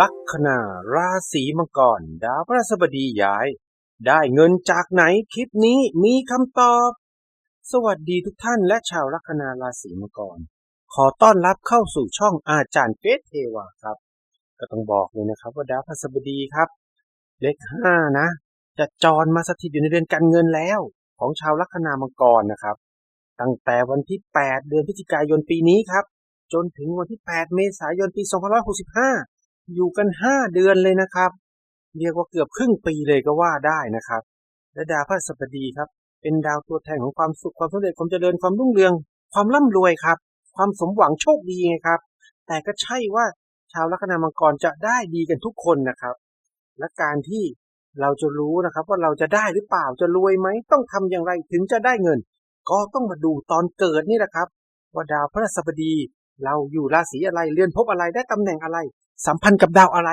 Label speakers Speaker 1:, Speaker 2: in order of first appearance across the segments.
Speaker 1: ลัคนาราศีมังกร ดาวพฤหัสบดีย้าย ได้เงินจากไหนคลิปนี้มีคำตอบ สวัสดีทุกท่านและชาวลัคนาราศีมังกร ขอต้อนรับเข้าสู่ช่องอาจารย์เกรทเทวาครับ ก็ต้องบอกเลยนะครับว่าดาวพฤหัสบดีครับ เลขห้านะ จะจรมาสถิตอยู่ในเดือนการเงินแล้ว ของชาวลัคนามังกรนะครับ ตั้งแต่วันที่ 8 เดือนพฤศจิกายนปีนี้ครับจนถึงวันที่ 8 เมษายน ปี 2565 อยู่กัน5เดือนเลยนะครับ เรียกว่าเกือบครึ่งปีเลยก็ว่าได้นะครับ และดาวพฤหัสบดีครับ เป็นดาวตัวแทนของความสุขความสำเร็จความเจริญความรุ่งเรือง ความร่ำรวยครับ ความสมหวังโชคดีไงครับ แต่ก็ใช่ว่าชาวลัคนามังกรจะได้ดีกันทุกคนนะครับ และการที่เราจะรู้นะครับว่าเราจะได้หรือเปล่าจะรวยไหมต้องทำอย่างไรถึงจะได้เงิน ก็ต้องมาดูตอนเกิดนี่แหละครับ ว่าดาวพฤหัสบดี เราอยู่ราศีอะไรเรือนภพอะไรได้ตำแหน่งอะไร สัมพันธ์กับดาวอะไร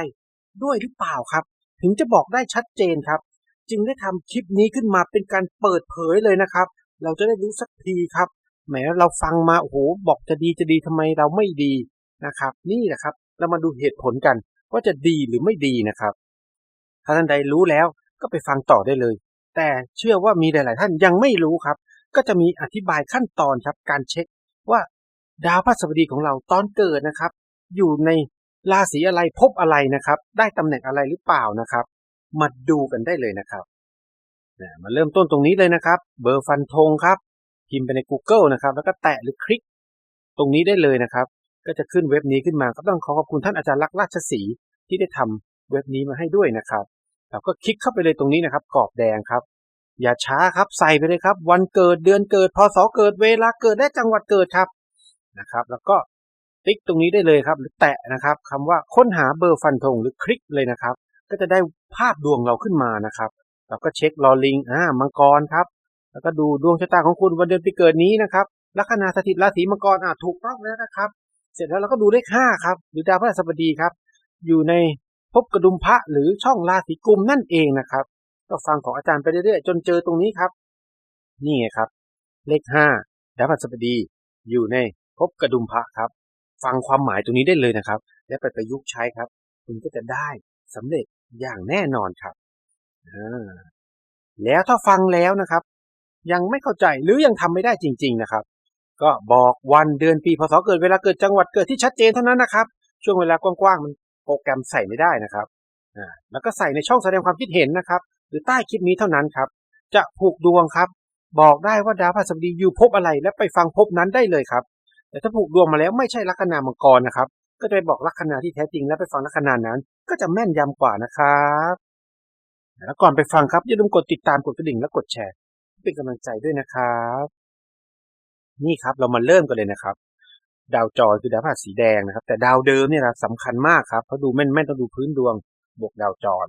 Speaker 1: ด้วยหรือเปล่าครับ ถึงจะบอกได้ชัดเจนครับ จึงได้ทำคลิปนี้ขึ้นมาเป็นการเปิดเผยเลยนะครับ เราจะได้รู้สักทีครับแหมเราฟังมาโอ้โหบอกจะดีจะดีทำไมเราไม่ดีนะครับ นี่แหละครับ เรามาดูเหตุผลกันว่าจะดีหรือไม่ดีนะครับ ถ้าท่านใดรู้แล้วก็ไปฟังต่อได้เลย แต่เชื่อว่ามีหลาย ๆ ท่านยังไม่รู้ครับ ก็จะมีอธิบายขั้นตอนครับ การเช็คว่าดาวพฤหัสบดีของเราตอนเกิดนะครับ อยู่ใน ราศีอะไรภพอะไรนะครับ ได้ตำแหน่งอะไรหรือเปล่านะครับ มาดูกันได้เลยนะครับมาเริ่มต้นตรงนี้เลยนะครับ เบอร์ฟันธงครับพิมพ์ไปใน Google นะครับ แล้วก็แตะหรือคลิก ตรงนี้ได้เลยนะครับ ก็จะขึ้นเว็บนี้ขึ้นมาก็ต้องขอขอบคุณท่านอาจารย์ลักษณ์ราชศรีที่ได้ทำเว็บนี้มาให้ด้วยนะครับเราก็คลิกเข้าไปเลยตรงนี้นะครับกรอบแดงครับ อย่าช้าครับใส่ไปเลยครับ วันเกิดเดือนเกิดพศเกิดเวลาเกิดและจังหวัดเกิดครับนะครับ แล้วก็ ติ๊กตรงนี้ได้เลยครับ หรือแตะนะครับคำว่าค้นหาเบอร์ฟันธงหรือคลิกเลยนะครับ ก็จะได้ภาพดวงเราขึ้นมานะครับ เราก็เช็ครอลิงอ่ามังกรครับ แล้วก็ดูดวงชะตาของคุณวันเดือนปีเกิดนี้นะครับลัคนาสถิตราศีมังกรอ่าถูกต้องแล้วนะครับ เสร็จแล้วเราก็ดูเลขห้าครับ หรือดาวพฤหัสบดีครับ อยู่ในภพกระดุมพระหรือช่องราศีกุมนั่นเองนะครับ ก็ฟังของอาจารย์ไปเรื่อยๆจนเจอตรงนี้ครับ นี่ไงครับ เลขห้าดาวพฤหัสบดีอยู่ในภพกระดุมพระครับ ฟังความหมายตรงนี้ได้เลยนะครับ และไปประยุกต์ใช้ครับ คุณก็จะได้สำเร็จอย่างแน่นอนครับแล้วถ้าฟังแล้วนะครับ ยังไม่เข้าใจหรือยังทำไม่ได้จริง ๆนะครับ ก็บอกวันเดือนปีพศเกิดเวลาเกิดจังหวัดเกิดที่ชัดเจนเท่านั้นนะครับ ช่วงเวลากว้างๆมันโปรแกรมใส่ไม่ได้นะครับอ่าแล้วก็ใส่ในช่องแสดงความคิดเห็นนะครับ หรือใต้คลิปนี้เท่านั้นครับ จะผูกดวงครับ บอกได้ว่าดาวพฤหัสบดีอยู่ภพอะไรและไปฟังภพนั้นได้เลยครับ แต่ถ้าผูกดวงมาแล้วไม่ใช่ลัคนามังกรนะครับ ก็จะไปบอกลัคนาที่แท้จริงแล้วไปฟังลัคนานั้น ก็จะแม่นยำกว่านะครับแล้วก่อนไปฟังครับอย่าลืมกดติดตามกดกระดิ่งและกดแชร์ เป็นกำลังใจด้วยนะครับ นี่ครับเรามาเริ่มกันเลยนะครับ ดาวจรคือดาวพฤหัสสีแดงนะครับ แต่ดาวเดิมเนี่ยนะสำคัญมากครับเพราะดูแม่นแม่นต้องดูพื้นดวงบวกดาวจร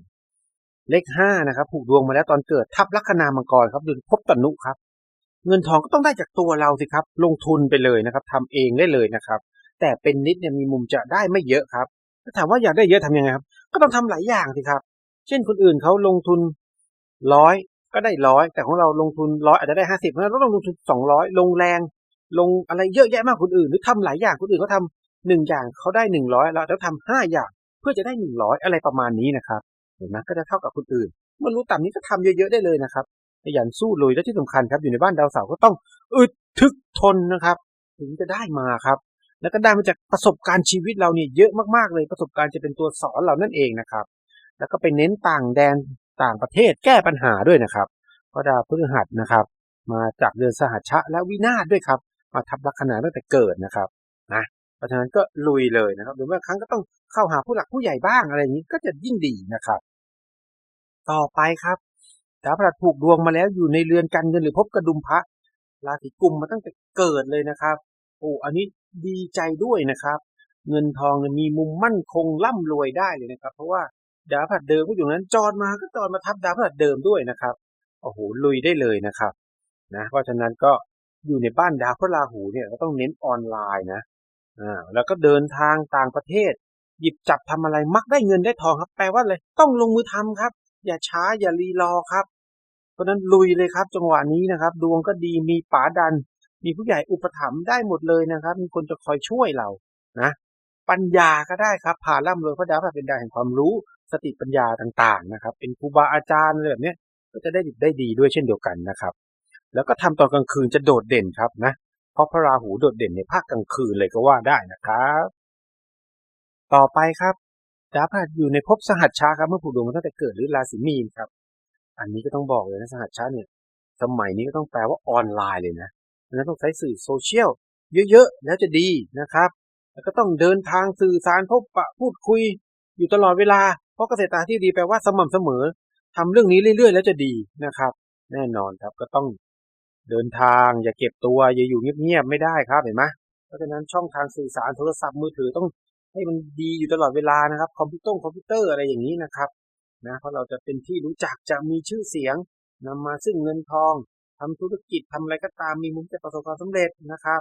Speaker 1: เลขห้านะครับผูกดวงมาแล้วตอนเกิดทับลัคนามังกรครับดูพบตนุครับ เงินทองก็ต้องได้จากตัวเราสิครับ ลงทุนไปเลยนะครับทำเองได้เลยนะครับ แต่เป็นนิดเนี่ยมีมุมจะได้ไม่เยอะครับถ้าถามว่าอยากได้เยอะทำยังไงครับ ก็ต้องทำหลายอย่างสิครับ เช่นคนอื่นเขาลงทุนร้อยก็ได้ร้อยแต่ของเราลงทุนร้อยอาจจะได้ห้าสิบเพราะฉะนั้นเราต้องลงทุนสองร้อยลงแรง ลงอะไรเยอะแยะมากคนอื่น หรือทำหลายอย่างคนอื่นเขาทำหนึ่งอย่างเขาได้หนึ่งร้อยเราจะทำห้าอย่าง เพื่อจะได้หนึ่งร้อยอะไรประมาณนี้นะครับ เห็นไหมก็จะเท่ากับคนอื่นเมื่อรู้ต่ำนี้ก็ทำเยอะๆได้เลยนะครับ ขยันสู้ลุยและที่สำคัญครับอยู่ในบ้านดาวเสาร์ก็ต้องอึดทึกทนนะครับ ถึงจะได้มาครับ แล้วก็ได้มาจากประสบการณ์ชีวิตเราเนี่ยเยอะมากๆเลยประสบการณ์จะเป็นตัวสอนเรานั่นเองนะครับ แล้วก็ไปเน้นต่างแดนต่างประเทศแก้ปัญหาด้วยนะครับเพราะดาวพฤหัสนะครับ มาจากเดือนสหัชชะและวินาศด้วยครับ มาทับลัคนาตั้งแต่เกิดนะครับนะเพราะฉะนั้นก็ลุยเลยนะครับ หรือบางครั้งก็ต้องเข้าหาผู้หลักผู้ใหญ่บ้างอะไรอย่างนี้ก็จะยิ่งดีนะครับ ต่อไปครับ ดาวพฤหัสผูกดวงมาแล้วอยู่ในเรือนการเงินหรือพบกระดุมพระราศีกุมมาตั้งแต่เกิดเลยนะครับโอ้อันนี้ดีใจด้วยนะครับ เงินทองมีมุมมั่นคงร่ำรวยได้เลยนะครับ เพราะว่าดาวพฤหัสเดิมก็อยู่นั้นจรมาก็จรมาทับดาวพฤหัสเดิมด้วยนะครับโอ้โหลุยได้เลยนะครับนะเพราะฉะนั้นก็อยู่ในบ้านดาวพระราหูเนี่ยก็ต้องเน้นออนไลน์นะอ่าแล้วก็เดินทางต่างประเทศ หยิบจับทำอะไรมักได้เงินได้ทองครับ แปลว่าอะไรต้องลงมือทำครับ อย่าช้าอย่ารีรอครับ เพราะนั้นลุยเลยครับจังหวะนี้นะครับ ดวงก็ดีมีป๋าดัน มีผู้ใหญ่อุปถัมภ์ได้หมดเลยนะครับ มีคนจะคอยช่วยเรานะ ปัญญาก็ได้ครับพาร่ำรวยพระดาวพฤหัสเป็นดาแห่งความรู้สติปัญญาต่างๆนะครับ เป็นครูบาอาจารย์อะไรแบบนี้ก็จะได้ดิบได้ดีด้วยเช่นเดียวกันนะครับ แล้วก็ทำตอนกลางคืนจะโดดเด่นครับนะ เพราะพระราหูโดดเด่นในภาคกลางคืนเลยก็ว่าได้นะครับ ต่อไปครับดาวพฤหัสอยู่ในภพสหัชชาครับเมื่อผูกดวงตั้งแต่เกิดหรือราศีมีนครับ อันนี้ก็ต้องบอกเลยนะสหัชชาเนี่ยสมัยนี้ก็ต้องแปลว่าออนไลน์เลยนะดังนั้นต้องใช้สื่อโซเชียลเยอะๆ แล้วจะดีนะครับ แล้วก็ต้องเดินทางสื่อสารพบปะพูดคุย อยู่ตลอดเวลา เพราะเกษตรตาที่ดีแปลว่าสม่ำเสมอทำเรื่องนี้เรื่อยๆ แล้วจะดีนะครับ แน่นอนครับก็ต้องเดินทางอย่าเก็บตัวอย่าอยู่เงียบๆไม่ได้ครับเห็นไหมเพราะฉะนั้นช่องทางสื่อสารโทรศัพท์มือถือต้องให้มันดีอยู่ตลอดเวลานะครับ คอมพิวเตอร์คอมพิวเตอร์อะไรอย่างนี้นะครับ นะเพราะเราจะเป็นที่รู้จักจะมีชื่อเสียงนำมาซึ่งเงินทองทำธุรกิจทำอะไรก็ตามมีมุมจะประสบความสำเร็จนะครับ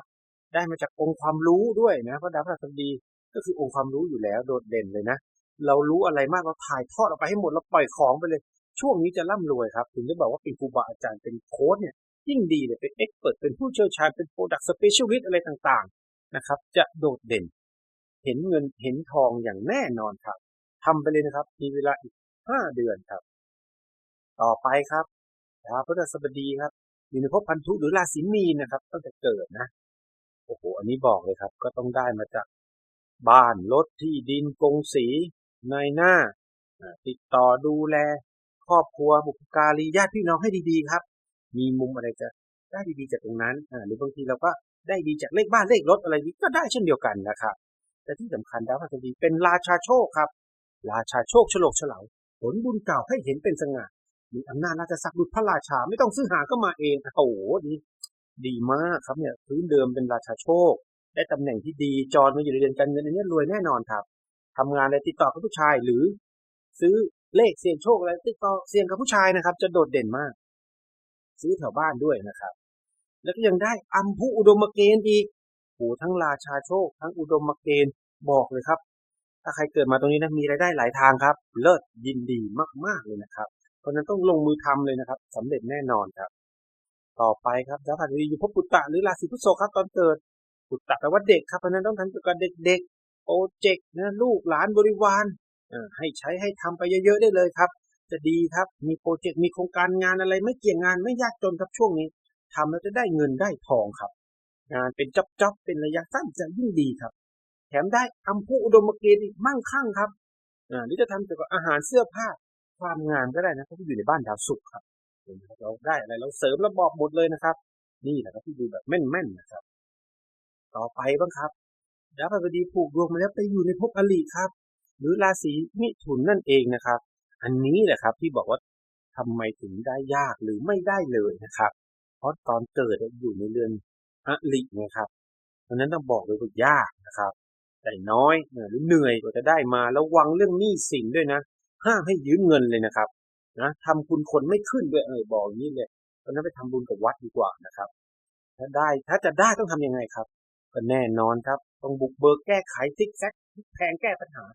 Speaker 1: ได้มาจากองค์ความรู้ด้วยนะเพราะดาวพฤหัสบดีก็คือองค์ความรู้อยู่แล้วโดดเด่นเลยนะ เรารู้อะไรมากเราถ่ายทอดออกไปให้หมดเราปล่อยของไปเลย ช่วงนี้จะร่ำรวยครับ ถึงได้บอกว่าเป็นครูบาอาจารย์เป็นโค้ชเนี่ยยิ่งดีเลยเป็นเอ็กเปิดเป็นผู้เชี่ยวชาญเป็นโปรดักต์สเปเชียลิสต์อะไรต่างๆนะครับ จะโดดเด่น เห็นเงินเห็นทองอย่างแน่นอนครับทำไปเลยนะครับ มีเวลาอีก ห้าเดือนครับ ต่อไปครับดาวพฤหัสบดีครับอยู่ในภพพันธุหรือราศีมีนนะครับตั้งแต่เกิดนะโอ้โหอันนี้บอกเลยครับ ก็ต้องได้มาจากบ้านรถที่ดินกงสีในหน้า ติดต่อดูแล ครอบครัวบุพการีญาติพี่น้องให้ดีๆครับ มีมุมอะไรจะได้ดีๆจากตรงนั้นหรือบางทีเราก็ได้ดีจากเลขบ้านเลขรถอะไรนี้ก็ได้เช่นเดียวกันนะครับแต่ที่สำคัญดาวพฤหัสบดีเป็นราชาโชคครับ ราชาโชคฉลกฉลา ผลบุญเก่าให้เห็นเป็นสง่ามีอำนาจราชศักดิ์ดุจพระราชาไม่ต้องซื้อหาก็มาเองโอ้โหดีดีมากครับเนี่ยพื้นเดิมเป็นราชาโชค ได้ตำแหน่งที่ดีจรมาอยู่ในเดือนการเงินอันนี้รวยแน่นอนครับทำงานในติดต่อกับผู้ชายหรือ ซื้อเลขเสี่ยงโชคอะไรติดต่อเสี่ยงกับผู้ชายนะครับ จะโดดเด่นมาก ซื้อแถวบ้านด้วยนะครับ แล้วก็ยังได้อัมพุอุดมเกณฑ์อีกโอ้ทั้งราชาโชค ทั้งอุดมเกณฑ์บอกเลยครับ ถ้าใครเกิดมาตรงนี้นะมีรายได้หลายทางครับ เลิศยินดีมาก ๆเลยนะครับ เพราะนั้นต้องลงมือทำเลยนะครับสำเร็จแน่นอนครับ ต่อไปครับดาวพฤหัสีอยู่ภพปุตตะหรือราศีพฤษภครับตอนเกิดปุตตะแปลว่าเด็กครับเพราะนั้นต้องทำเกี่ยวกับเด็กๆโปรเจกต์นะลูกหลานบริวารให้ใช้ให้ทำไปเยอะๆได้เลยครับ จะดีครับมีโปรเจกต์มีโครงการงานอะไร ไม่เกี่ยงงานไม่ยากจนครับช่วงนี้ทำแล้วจะได้เงินได้ทองครับ งานเป็นจ็อบๆเป็นระยะสั้นจะยิ่งดีครับ แถมได้อัมพุอุดมเกณฑ์อีกมั่งคั่งครับอ่าหรือจะทำเกี่ยวกับอาหารเสื้อผ้าความงานก็ได้นะเพราะอยู่ในบ้านดาวศุกร์ครับเราได้อะไรเราเสริมระบอกหมดเลยนะครับ นี่แหละครับที่ดูแบบแม่นๆนะครับ ต่อไปบ้างครับดาวพฤหัสบดีผูกดวงมาแล้วไปอยู่ในภพอลิครับ หรือราศีมิถุนนั่นเองนะครับ อันนี้แหละครับที่บอกว่าทำไมถึงได้ยากหรือไม่ได้เลยนะครับ เพราะตอนเกิดอยู่ในเรือนอลินะครับเพราะนั้นต้องบอกเลยว่ายากนะครับ แต่น้อยหรือเหนื่อยกว่าจะได้มาระวังเรื่องหนี้สินด้วยนะห้ามให้ยืมเงินเลยนะครับนะทำคุณคนไม่ขึ้นด้วยเออบอกอย่างนี้เลยเพราะนั้นไปทำบุญกับวัดดีกว่านะครับ ถ้าได้ถ้าจะได้ต้องทำยังไงครับก็แน่นอนครับ ต้องบุกเบิกแก้ไขซิกแซกแพงแก้ปัญหา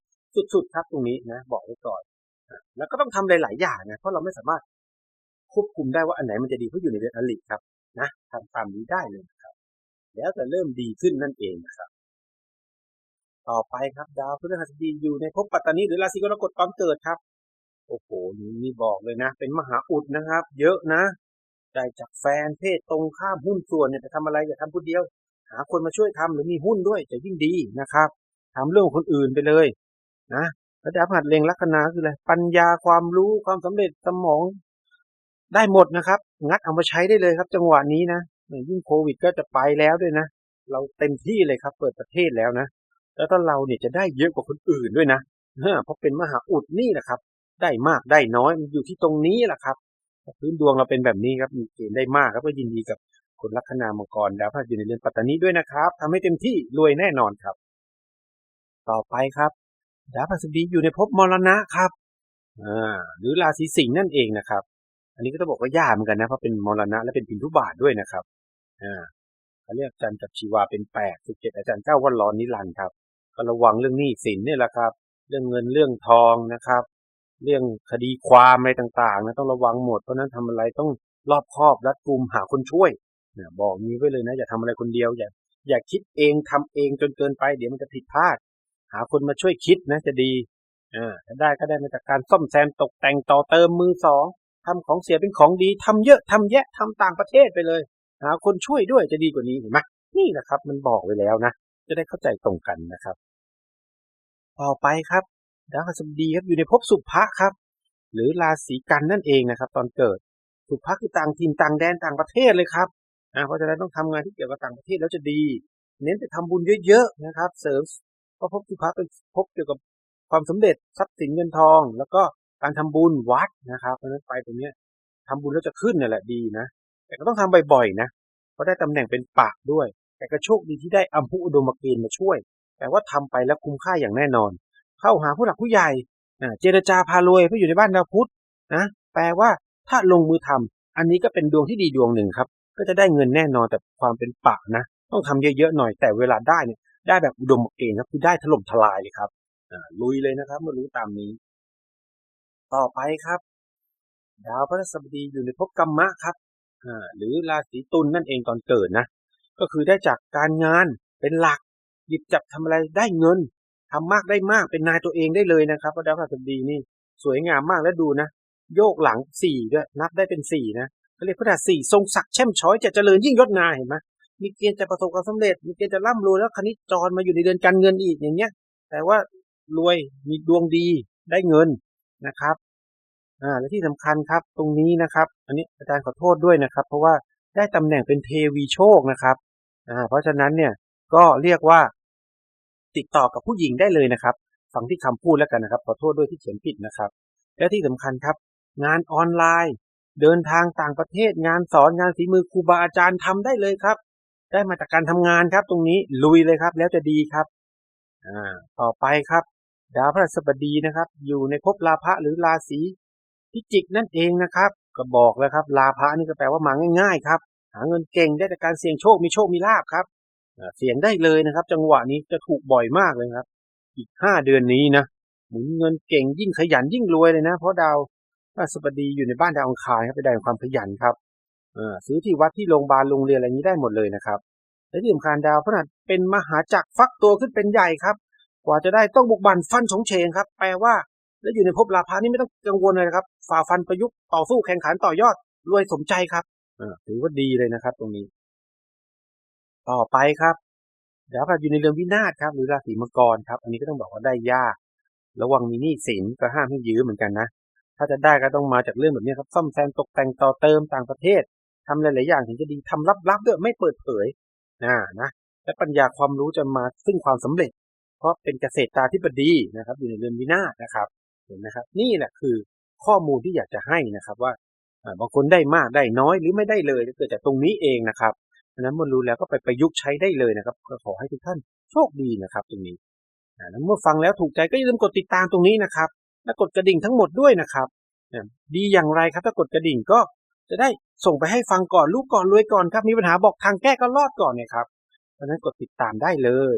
Speaker 1: สุดๆครับตรงนี้นะ บอกไว้ก่อนแล้วก็ต้องทำหลาย ๆ อย่างนะเพราะเราไม่สามารถควบคุมได้ว่าอันไหนมันจะดีเพราะอยู่ในเดือนอลิครับนะทำตามนี้ได้เลยนะครับ แล้วจะเริ่มดีขึ้นนั่นเองนะครับ ต่อไปครับ ดาวพฤหัสบดีอยู่ในภพปัตตานีหรือราศีกรกฎตอนเกิดครับ โอ้โหนี่บอกเลยนะ เป็นมหาอุดนะครับ เยอะนะ ได้จากแฟนเพศตรงข้ามหุ้นส่วนเนี่ยจะทำอะไรอย่าทำคนเดียว หาคนมาช่วยทำหรือมีหุ้นด้วยจะยิ่งดีนะครับทำเรื่องคนอื่นไปเลย นะแล้วดาวพฤหัสเล็งลัคนาคืออะไรปัญญาความรู้ความสำเร็จสมองได้หมดนะครับ งัดเอามาใช้ได้เลยครับ จังหวะนี้นะยิ่งโควิดก็จะไปแล้วด้วยนะ เราเต็มที่เลยครับ เปิดประเทศแล้วนะ แล้วถ้าเราเนี่ยจะได้เยอะกว่าคนอื่นด้วยนะเพราะเป็นมหาอุดนี่แหละครับ ได้มากได้น้อยมันอยู่ที่ตรงนี้แหละครับพื้นดวงเราเป็นแบบนี้ครับมีเกณฑ์ได้มากครับก็ยินดีกับคนลัคนามังกรดาวพฤหัสอยู่ในเรือนปัตตานีด้วยนะครับทำให้เต็มที่รวยแน่นอนครับ ต่อไปครับดาวพฤหัสบดีอยู่ในภพมรณะครับอ่าหรือราศีสิงห์นั่นเองนะครับ อันนี้ก็ต้องบอกว่ายากเหมือนกันนะเพราะเป็นมรณะและเป็นพินทุบาทด้วยนะครับอ่าเขาเรียกจันทร์กับชีวาเป็นแปดสิบเจ็ดอาจารย์เก้าวันร้อนนิรันดร์ครับ ก็ระวังเรื่องหนี้สินนี่แหละครับ เรื่องเงินเรื่องทองนะครับ เรื่องคดีความอะไรต่างๆนะต้องระวังหมดเพราะนั้นทำอะไรต้องรอบคอบรัดกุมหาคนช่วยเนี่ยบอกนี้ไว้เลยนะ อย่าทำอะไรคนเดียวอย่าอย่าคิดเองทำเองจนเกินไป เดี๋ยวมันจะผิดพลาด หาคนมาช่วยคิดนะจะดีอ่าถ้าได้ก็ได้มาจากการซ่อมแซมตกแต่งต่อเติมมือสองทำของเสียเป็นของดีทำเยอะทำแยะทำต่างประเทศไปเลย หาคนช่วยด้วยจะดีกว่านี้เห็นไหมนี่แหละครับ มันบอกไว้แล้วนะจะได้เข้าใจตรงกันนะครับ ต่อไปครับดาวพฤหัสบดีครับอยู่ในภพสุภะครับ หรือราศีกันนั่นเองนะครับ ตอนเกิดสุภะคือต่างถิ่นต่างแดนต่างประเทศเลยครับอ่าเพราะฉะนั้นต้องทำงานที่เกี่ยวกับต่างประเทศแล้วจะดี เน้นไปทำบุญเยอะๆนะครับ เสริมเพราะภพสุภะเป็นภพเกี่ยวกับความสำเร็จทรัพย์สินเงินทอง แล้วก็การทำบุญวัดนะครับ เพราะฉะนั้นไปตรงเนี้ยทำบุญแล้วจะขึ้นนี่แหละดีนะ แต่ก็ต้องทำบ่อยๆนะเพราะได้ตำแหน่งเป็นปากด้วย แต่ก็โชคดีที่ได้อัมพุอุดมเกณฑ์มาช่วย แต่ว่าทำไปแล้วคุ้มค่าอย่างแน่นอน เข้าหาผู้หลักผู้ใหญ่เจรจาพารวยเพื่ออยู่ในบ้านดาวพุธนะแปลว่าถ้าลงมือทำอันนี้ก็เป็นดวงที่ดีดวงหนึ่งครับ ก็จะได้เงินแน่นอนแต่ความเป็นปานะ ต้องทำเยอะๆหน่อยแต่เวลาได้เนี่ยได้แบบอุดมเกณฑ์ครับคือได้ถล่มทลายเลยครับลุยเลยนะครับเมื่อรู้ตามนี้ ต่อไปครับ ดาวพฤหัสบดีอยู่ในภพกรรมะครับหรือราศีตุลนั่นเองตอนเกิดนะ ก็คือได้จากการงานเป็นหลัก หยิบจับทำอะไรได้เงินทำมากได้มากเป็นนายตัวเองได้เลยนะครับเพราะดาวพฤหัสบดีนี่สวยงามมากแล้วดูนะ โยกหลังสี่ด้วยนับได้เป็นสี่นะเขาเรียกพฤหัสสี่ทรงศักดิ์แช่มช้อยจะเจริญยิ่งยศนาเห็นไหมมีเกณฑ์จะประสบความสำเร็จ มีเกณฑ์จะร่ำรวยแล้วคณิจรมาอยู่ในเดือนการเงินอีกอย่างเงี้ย แต่ว่ารวยมีดวงดีได้เงินนะครับอ่าและที่สำคัญครับตรงนี้นะครับ อันนี้อาจารย์ขอโทษด้วยนะครับ เพราะว่าได้ตำแหน่งเป็นเทวีโชคนะครับอ่าเพราะฉะนั้นเนี่ยก็เรียกว่า ติดต่อกับผู้หญิงได้เลยนะครับ ฟังที่คำพูดแล้วกันนะครับ ขอโทษด้วยที่เขียนผิดนะครับ และที่สำคัญครับ งานออนไลน์ เดินทางต่างประเทศ งานสอนงานฝีมือครูบาอาจารย์ทำได้เลยครับ ได้มาจากการทำงานครับ ตรงนี้ลุยเลยครับ แล้วจะดีครับอ่าต่อไปครับ ดาวพฤหัสบดีนะครับ อยู่ในภพลาภะหรือราศีพิจิกนั่นเองนะครับ ก็บอกแล้วครับ ลาภะนี่ก็แปลว่ามาง่าย ๆ ครับ หาเงินเก่งได้จากการเสี่ยงโชคมีโชคมีลาภครับ เสี่ยงได้เลยนะครับ จังหวะนี้จะถูกบ่อยมากเลยครับ อีกห้าเดือนนี้นะหมุนเงินเก่งยิ่งขยันยิ่งรวยเลยนะ เพราะดาวพฤหัสบดีอยู่ในบ้านดาวอังคารครับเป็นดาวแห่งความขยันครับอซื้อที่วัดที่โรงพยาบาลโรงเรียนอะไรนี้ได้หมดเลยนะครับและที่สำคัญดาวพฤหัสเป็นมหาจักรฟักตัวขึ้นเป็นใหญ่ครับ กว่าจะได้ต้องบุกบันฟันสงเชงครับ แปลว่าแล้อยู่ในภพลาภานี่ไม่ต้องกังวลเลยนะครับฝ่าฟันประยุกต์ต่อสู้แข่งขันต่อยอดรวยสมใจครับอถือว่าดีเลยนะครับ ตรงนี้ ต่อไปครับดาวพฤหัสอยู่ในเรือนวินาศครับ หรือราศีมังกรครับ อันนี้ก็ต้องบอกว่าได้ยาก ระวังมีหนี้สินก็ห้ามให้ยืมเหมือนกันนะ ถ้าจะได้ก็ต้องมาจากเรื่องแบบนี้ครับ ซ่อมแซมตกแต่งต่อเติมต่างประเทศทำหลาย ๆ อย่างถึงจะดีทำลับ ๆ ด้วยไม่เปิดเผยนะนะ และปัญญาความรู้จะมาซึ่งความสำเร็จ เพราะเป็นเกษตรตาธิบดีนะครับ อยู่ในเรือนวินาศนะครับ เห็นนะครับ นี่แหละคือข้อมูลที่อยากจะให้นะครับว่าบางคนได้มากได้น้อยหรือไม่ได้เลยเกิดจากตรงนี้เองนะครับ ฉะนั้นเมื่อรู้แล้วก็ไปประยุกต์ใช้ได้เลยนะครับ ก็ขอให้ทุกท่านโชคดีนะครับ ตรงนี้แล้วเมื่อฟังแล้วถูกใจก็อย่าลืมกดติดตามตรงนี้นะครับ และกดกระดิ่งทั้งหมดด้วยนะครับดีอย่างไรครับ ถ้ากดกระดิ่งก็จะได้ส่งไปให้ฟังก่อนรู้ก่อนรวยก่อนครับ มีปัญหาบอกทางแก้ก็รอดก่อนเนี่ยครับเพราะฉะนั้นกดติดตามได้เลย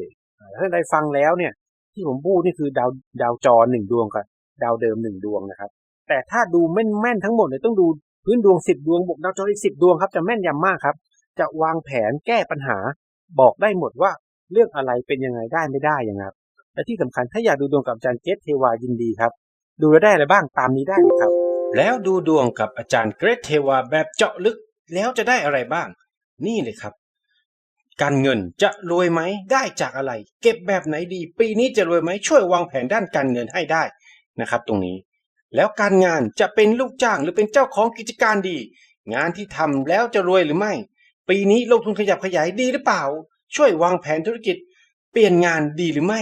Speaker 1: ถ้าได้ฟังแล้วเนี่ย ที่ผมพูดนี่คือดาวดาวจรหนึ่งดวงกับดาวเดิมหนึ่งดวงนะครับ แต่ถ้าดูแม่นแม่นๆทั้งหมดเนี่ยต้องดูพื้นดวงสิบดวงบวกดาวจรอีกสิบดวงครับจะแม่นยำมากครับ จะวางแผนแก้ปัญหา บอกได้หมดว่าเรื่องอะไรเป็นยังไงได้ไม่ได้ยังไงครับ และที่สำคัญถ้าอยากดูดวงกับอาจารย์เกตเทวายินดีครับ ดูแลได้อะไรบ้างตามนี้ได้เลยครับ แล้วดูดวงกับอาจารย์เกรทเทวาแบบเจาะลึกแล้วจะได้อะไรบ้าง นี่เลยครับ การเงินจะรวยไหมได้จากอะไร เก็บแบบไหนดี ปีนี้จะรวยไหมช่วยวางแผนด้านการเงินให้ได้นะครับ ตรงนี้ แล้วการงานจะเป็นลูกจ้างหรือเป็นเจ้าของกิจการดี งานที่ทำแล้วจะรวยหรือไม่ ปีนี้ลงทุนขยับขยายดีหรือเปล่า ช่วยวางแผนธุรกิจ เปลี่ยนงานดีหรือไม่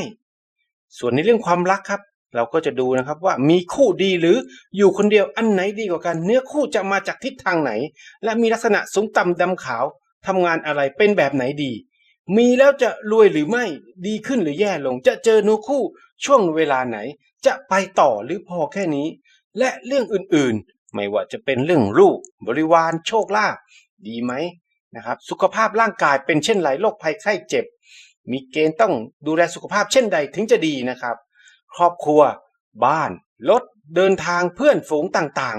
Speaker 1: ส่วนในเรื่องความรักครับ เราก็จะดูนะครับว่ามีคู่ดีหรืออยู่คนเดียวอันไหนดีกว่ากัน เนื้อคู่จะมาจากทิศทางไหน และมีลักษณะสูงต่ำดำขาวทำงานอะไรเป็นแบบไหนดี มีแล้วจะรวยหรือไม่ดีขึ้นหรือแย่ลง จะเจอเนื้อคู่ช่วงเวลาไหน จะไปต่อหรือพอแค่นี้ และเรื่องอื่นๆ ไม่ว่าจะเป็นเรื่องลูกบริวารโชคลาภดีไหม นะครับสุขภาพร่างกายเป็นเช่นไรโรคภัยไข้เจ็บ มีเกณฑ์ต้องดูแลสุขภาพเช่นใดถึงจะดีนะครับ ครอบครัว บ้านรถเดินทางเพื่อนฝูงต่าง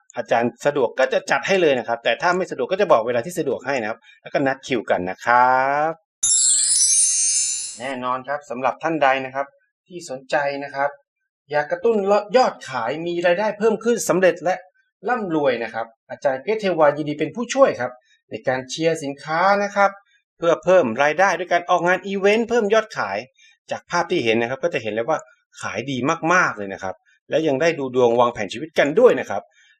Speaker 1: อาจารย์สะดวกก็จะจัดให้เลยนะครับ แต่ถ้าไม่สะดวกก็จะบอกเวลาที่สะดวกให้นะครับ แล้วก็นัดคิวกันนะครับ แน่นอนครับสำหรับท่านใดนะครับ ที่สนใจนะครับ อยากกระตุ้นยอดขายมีรายได้เพิ่มขึ้นสำเร็จและร่ำรวยนะครับ อาจารย์เกรทเทวายินดีเป็นผู้ช่วยครับ ในการเชียร์สินค้านะครับ เพื่อเพิ่มรายได้ด้วยการออกงานอีเวนต์เพิ่มยอดขาย จากภาพที่เห็นนะครับ ก็จะเห็นเลยว่าขายดีมากๆเลยนะครับ และยังได้ดูดวงวางแผนชีวิตกันด้วยนะครับ